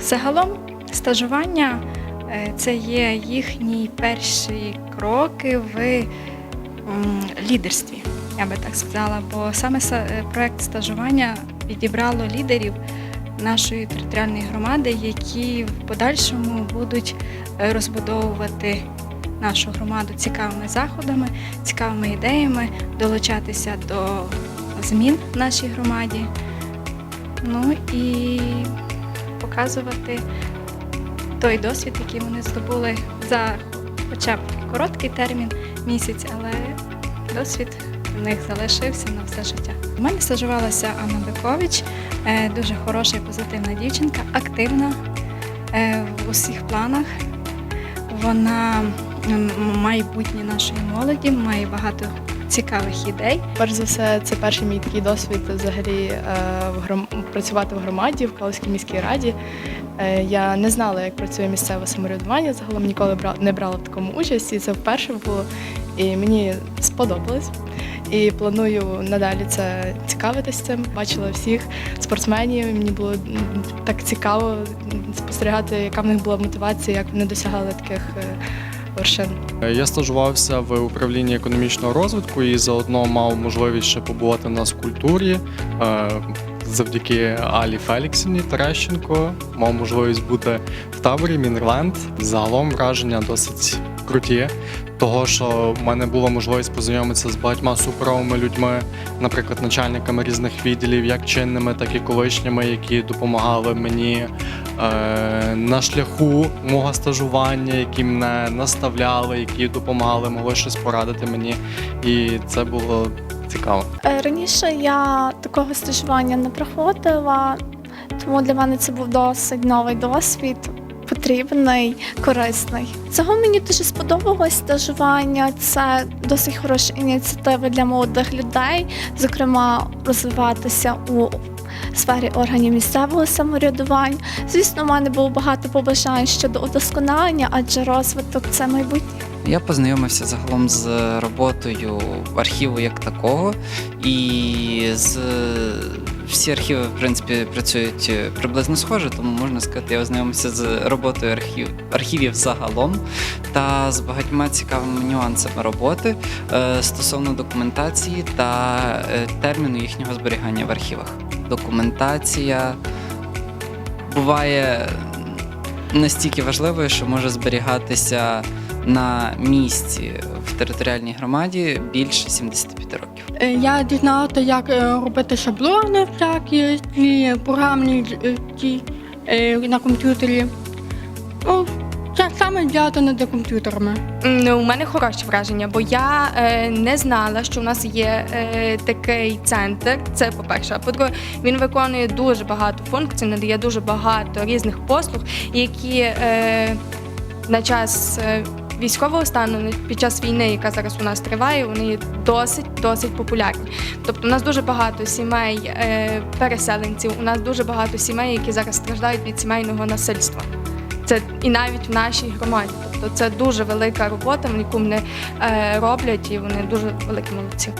Загалом стажування е, це є їхні перші кроки в лідерстві, я би так сказала. Бо саме са- е, проект стажування підібрало лідерів нашої територіальної громади, які в подальшому будуть е, розбудовувати нашу громаду цікавими заходами, цікавими ідеями, долучатися до змін в нашій громаді. Ну і показувати той досвід, який вони здобули за хоча б короткий термін місяць, але досвід в них залишився на все життя. У мене стажувалася Анна Бикович, е, дуже хороша і позитивна дівчинка, активна е, в усіх планах. Вона майбутнє нашої молоді, має багато цікавих ідей. Перш за все, це перший мій такий досвід взагалі е, в гром... працювати в громаді в Калузькій міській раді. Е, Я не знала, як працює місцеве самоврядування. Загалом ніколи не брала в такому участь, і це вперше було. І мені сподобалось. І планую надалі це цікавитись цим. Бачила всіх спортсменів. Мені було так цікаво спостерігати, яка в них була мотивація, як вони досягали таких е, вершин. Я стажувався в управлінні економічного розвитку і заодно мав можливість ще побувати на скульптурі. Завдяки Алі Феліксівні Терещенко мав можливість бути в таборі Мінерленд. Загалом враження досить круті, того що в мене була можливість познайомитися з багатьма суперовими людьми, наприклад, начальниками різних відділів, як чинними, так і колишніми, які допомагали мені е, на шляху мого стажування, які мене наставляли, які допомагали, могли щось порадити мені. І це було цікаво. Е, Раніше я такого стажування не проходила, тому для мене це був досить новий досвід, потрібний, корисний. Цього мені дуже сподобалось стажування. Це досить хороша ініціатива для молодих людей, зокрема, розвиватися у сфері органів місцевого самоврядування. Звісно, в мене було багато побажань щодо удосконалення, адже розвиток це майбутнє. Я познайомився загалом з роботою архіву як такого, і з всі архіви, в принципі, працюють приблизно схоже, тому можна сказати, я ознайомився з роботою архів, архівів загалом та з багатьма цікавими нюансами роботи е, стосовно документації та е, терміну їхнього зберігання в архівах. Документація буває настільки важливою, що може зберігатися на місці в територіальній громаді більше 75 років. Е, Я дізналася, як е, робити шаблони всякі, ці програмні е, ті на комп'ютері. Ну, це саме зв'язане з комп'ютерами. Ну, у мене хороші враження, бо я е, не знала, що в нас є е, такий центр. Це по-перше. А по-друге, він виконує дуже багато функцій, надає дуже багато різних послуг, які е, на час е, військового стану, під час війни, яка зараз у нас триває, вони є досить досить популярні. Тобто, у нас дуже багато сімей е, переселенців, у нас дуже багато сімей, які зараз страждають від сімейного насильства. Це і навіть в нашій громаді. Тобто це дуже велика робота, яку вони е, роблять, і вони дуже великі молодці.